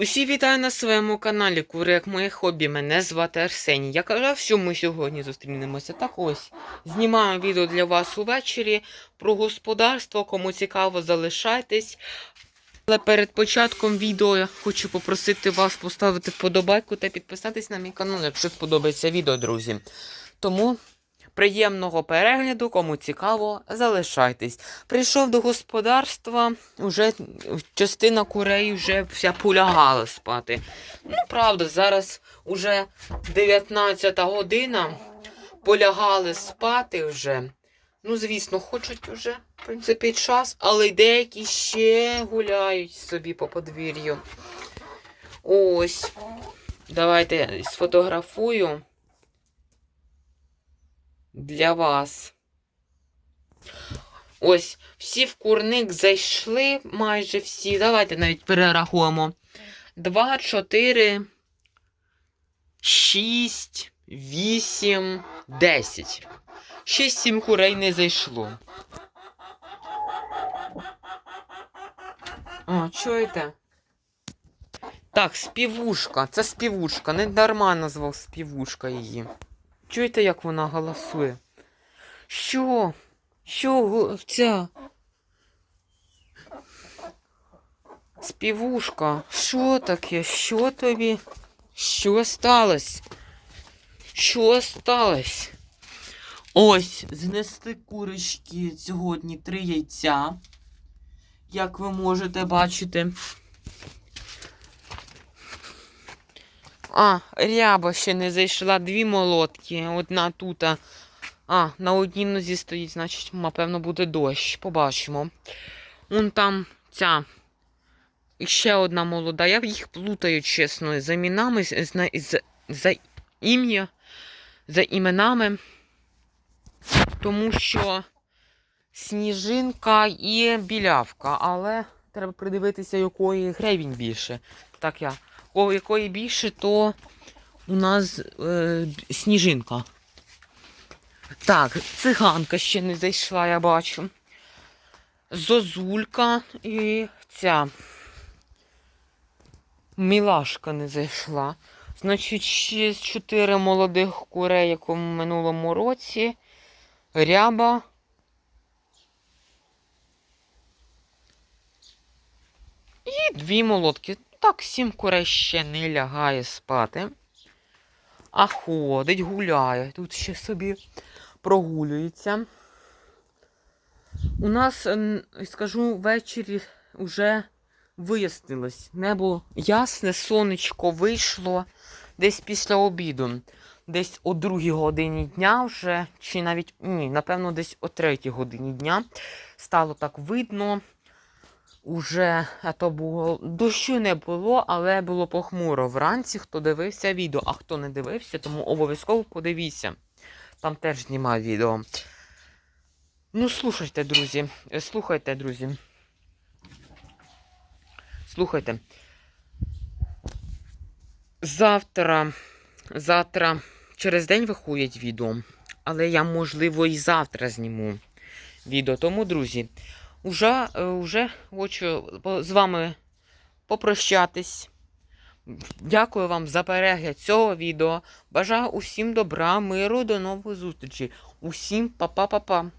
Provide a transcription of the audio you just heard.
Усі вітаю на своєму каналі Кури як моє хобі. Мене звати Арсеній. Я казав, що ми сьогодні зустрінемося. Так ось знімаю відео для вас увечері про господарство. Кому цікаво, залишайтесь. Але перед початком відео я хочу попросити вас поставити вподобайку та підписатись на мій канал, якщо сподобається відео, друзі. Тому приємного перегляду, кому цікаво, залишайтесь. Прийшов до господарства, вже частина курей вже вся полягала спати. Ну, правда, зараз уже 19 година, полягали спати вже. Ну, звісно, хочуть уже, в принципі, час, але деякі ще гуляють собі по подвір'ю. Ось. Давайте сфотографую для вас. Ось, всі в курник зайшли, майже всі. Давайте навіть перерахуємо. 2, 4, 6, 8, 10. 6-7 курей не зайшло. О, чуєте? Так, співушка. Це співушка. Дарма назвав співушка її. Чуєте, як вона голосує? Що? Що ця? Співушка, що таке? Що тобі? Що сталося? Що сталося? Ось, знесли курочки сьогодні три яйця. Як ви можете бачити. А, ряба ще не зайшла, дві молотки. Одна тут. А, на одній нозі стоїть, значить, напевно, буде дощ. Побачимо. Вон там ця. І ще одна молода. Я їх плутаю, чесно, за іменами, з- з- з- за ім'я, за іменами. Тому що сніжинка і білявка, але треба придивитися, якої гребінь більше. Так я. У якої більше, то у нас е, сніжинка. Так, циганка ще не зайшла, я бачу. Зозулька і ця. Мілашка не зайшла. Значить, ще чотири молодих курей, як у минулому році. Ряба. І дві молодки. Так, сім ще не лягає спати. А ходить, гуляє. Тут ще собі прогулюється. У нас, скажу, ввечері вже вияснилось. Небо ясне, сонечко вийшло десь після обіду. Десь о другій годині дня вже, чи навіть ні, напевно, десь о третій годині дня стало так видно. Уже а то було дощу не було, але було похмуро вранці. Хто дивився відео, а хто не дивився, тому обов'язково подивіться. Там теж знімаю відео. Ну, слухайте, друзі. Слухайте, друзі. Слухайте. Завтра, завтра, через день виходять відео, але я, можливо, і завтра зніму відео. Тому, друзі, уже, е, уже хочу з вами попрощатись. Дякую вам за перегляд цього відео. Бажаю усім добра, миру, до нових зустрічей. Усім па-па-па-па.